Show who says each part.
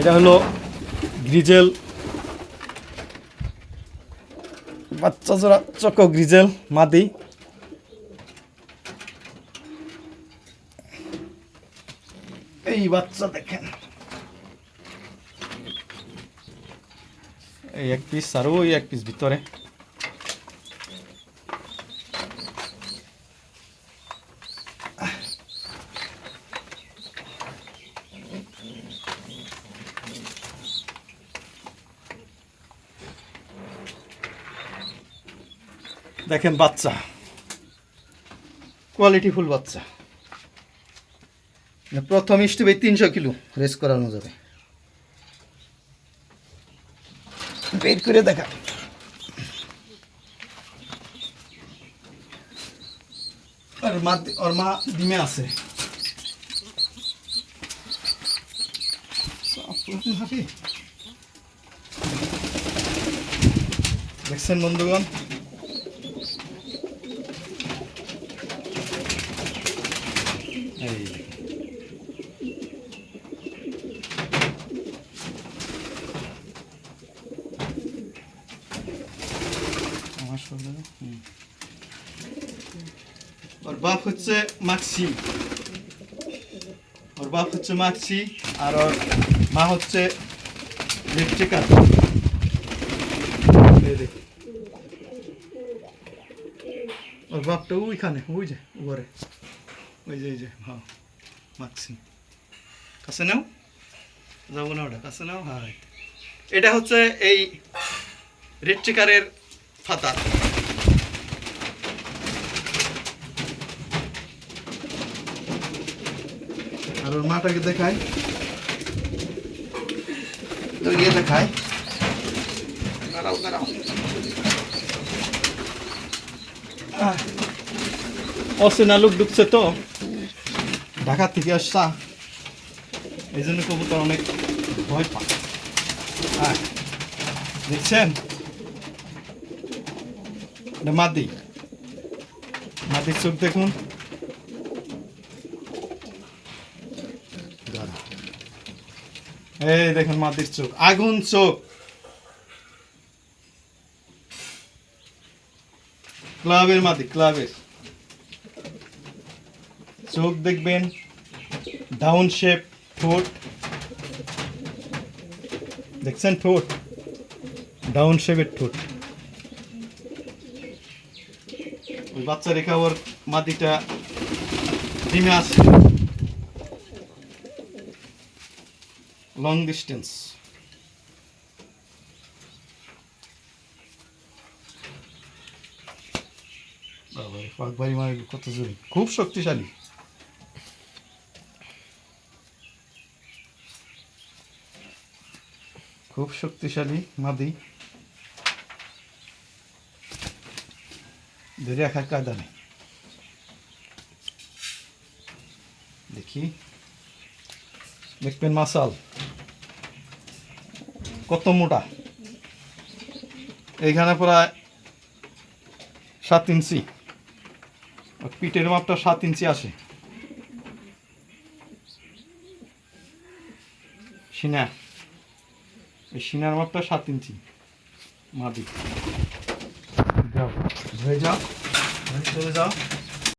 Speaker 1: এটা হলো গ্রিজেল। বাচ্চা জোড়া চক গ্রিজেল, মাদি। এই বাচ্চা দেখেন। এই এক পিস আর ওই এক পিস ভিতরে। দেখেন বাচ্চা। কোয়ালিটিফুল বাচ্চা। মানে প্রথম স্টেপে তিনশো কিলো রেস করানো যাবে বের করে দেখা। আর মা, ওর মা ডিমে আছে। দেখছেন বন্ধুগণ? হুম। ওর বাপ হচ্ছে মাক্সি। ওর বাপ হচ্ছে মাক্সি আর ওর মা হচ্ছে ওর বাপটা ওইখানে, ওই যে উপরে ওই যে ওই যে হ্যাঁ মাক্সি। কাছে নাও। যাব না ওটা, কাছে নাও। হ্যাঁ এটা হচ্ছে এই রেড চেকারের ফাতা আর ওর মাটাকে দেখায় তো ইয়ে দেখায় দাঁড়াও দাঁড়াও অচেনা লোক ঢুকছে তো। ঢাকা থেকে আসছা। এই জন্য কবুতর অনেক ভয় পায়। দেখছেন? এটা মাদি। মাদির চোখ দেখুন। এই দেখুন মাদির চোখ, আগুন চোখ। ক্লাবের মাদি, ক্লাবের। চোখ দেখবেন, ডাউন শেপ, ঠোঁট। দেখছেন ঠোঁট? ডাউন শেপের ঠোঁট। ওই বাচ্চা রেখা ওর মাদিটা ডিমে আছে। লং ডিস্টেন্স কত জোরে। খুব শক্তিশালী। খুব শক্তিশালী মাদি। ধরে রাখার কায়দা নেই। দেখি। দেখবেন মাসাল কত মোটা? এইখানে প্রায় সাত ইঞ্চি। পিঠের মাপটা সাত ইঞ্চি আসে সিনা। এই সিনার মাপটা সাত ইঞ্চি। মাদি। হয়ে যাও চলে যাও।